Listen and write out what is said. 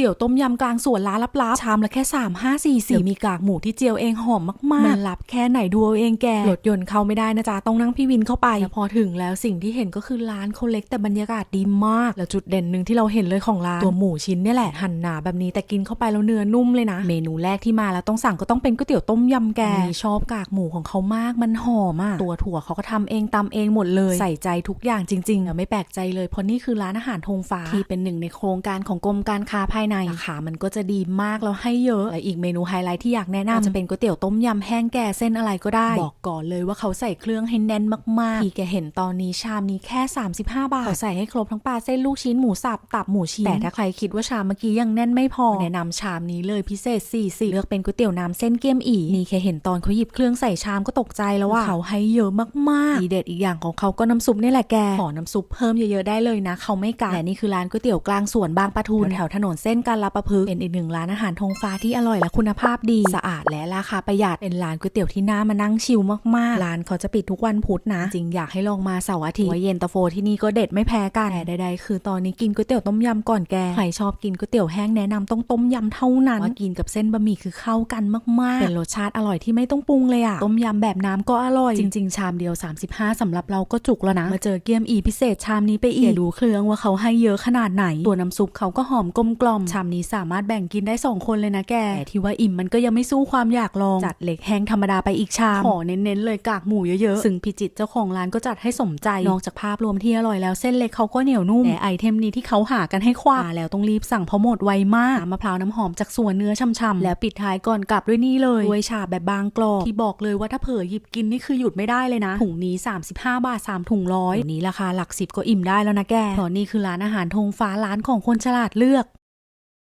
ตี๋ยวต้มยำกลางสวนร้านลับๆชามละแค่3 5 4 4มีกากหมูที่เจียวเองหอมมากๆมันลับแค่ไหนดูเอาเองแกรถยนต์เข้าไม่ได้นะจ๊ะต้องนั่งพี่วินเข้าไปแล้วพอถึงแล้วสิ่งที่เห็นก็คือร้านเขาเล็กแต่บรรยากาศดีมาก แล้วจุดเด่นหนึ่งที่เราเห็นเลยของร้านตัวหมูชิ้นเนี่ยแหละหั่นหนาแบบนี้แต่กินเข้าไปแล้วเนื้อนุ่มเลยนะ เมนูแรกที่มาแล้วต้องสั่งก็ต้องเป็นก๋วยเตี๋ยวต้มยำแกนี่ชอบกากหมูของเขามากมันหอมอะตัวถั่วเขาก็ทำเองตำเองหมดเลย ใส่ใจทุกอย่างจริงๆอะไม่แปลกใจเลยเพราะนี่คือร้านอาหารธงฟ้าที่เป็นหนึ่งในโครงการของกรมการค้าภายในราคามันก็จะดีมากแล้วให้เยอะและอีกเมนูไฮไลท์ที่อยากแนะนำจะเป็นก๋วยเตี๋ยวต้มยำแห้งแก่เส้นอะไรก็ได้ บอกก่อนเลยว่าเขาใส่เครื่องให้แน่นมากๆที่แกเห็นตอนนี้ชามนี้แค่ 35 บาทเขาใส่ให้ครบทั้งปลาเส้นลูกชิ้นหมูสับตับหมูชิ้นแต่ถ้าใครคิดว่าชามเมื่อกี้ยังแน่นไม่พอแนะนำชามนี้เลยพิเศษ40เลือกเป็นก๋วยเตี๋ยวน้ำเส้นเกี๊ยมอีนี่แค่เห็นตอนเขาหยิบเครื่องใส่ชามก็ตกใจแล้วว่าเขาให้เยอะมากๆทีเด็ดอีกอย่างของเขาก็น้ำซุปนี่แหละแกขอน้ำซุปเพิ่มเยอะๆได้เลยนะ เขาไม่กาและนี่คือร้านก๋วยเตี๋ยวกลางสวนบางปะทูนแถวถนนเส้นการละประพฤกเป็นอีกหนึ่งร้านอาหารธงฟ้าที่อร่อยและคุณภาพดี สะอาดและราคาประหยัดเป็นร้านก๋วยเตี๋ยวที่น่ามานั่งชิลมากๆ ร้านเขาจะปิดทุกวันพุธนะ จริงอยากให้ลองมาเสาร์อาทิตย์ว่าเย็นตาโฟที่นี่ก็เด็ดไม่แพ้กันแต่ใดๆคือตอนนี้กินก๋วยเตี๋ยวต้มยำก่อนแกใครชอบกินก๋วยเตี๋ยวแห้งแนะนำต้องต้มยำเท่านั้นว่ากินกับเส้นบะหมี่คือเข้ากันมากๆ เป็นรสชาติอร่อยที่ไม่ต้องปรุงเลยอะต้มยำแบบน้ำก็อร่อย จริง ๆ ชามเดียว 35สำหรับเราก็จุกแล้วนะมาเจอเกี๊ยมอีพิเศษชามนี้ไปอีกดูเครื่องว่าเขาให้เยอะขนาดไหนตัวน้ำซุปเขาก็หอมกลมกล่อมชามนี้สามารถแบ่งกินได้สองคนเลยนะแกแต่ที่ว่าอิ่มมันก็ยังไม่สู้ความอยากลอง จัดเล็กแห้งธรรมดาไปอีกชามขอเน้นๆเลยกากหมูเยอะๆ ซึ่งพิจิตรเจ้าของร้านก็จัดให้สมใจ นอกจากภาพรวมที่อร่อยแล้วเส้นเล็กเขาก็เหนียวนุ่มแต่ไอเทมนี้ที่เขาหากันให้คว้าแล้วต้องรีบสั่งเพราะหมดไวมากน้ำมะพร้าวน้ำหอมจากสวนเนื้อช่ำๆแล้วปิดท้ายก่อนกลับด้วยนี่เลยด้วยชาแบบบางกรอบที่บอกเลยว่าถ้าเผลอหยิบกินนี่คือหยุดไม่ได้เลยนะถุงนี้ 35 บาท 3 ถุงร้อยนี้ราคาหลักสิบก็อิ่มได้แล้วนะแกเพราะนี่คือร้านอาหารธงฟ้าร้านของคนฉลาดเลือก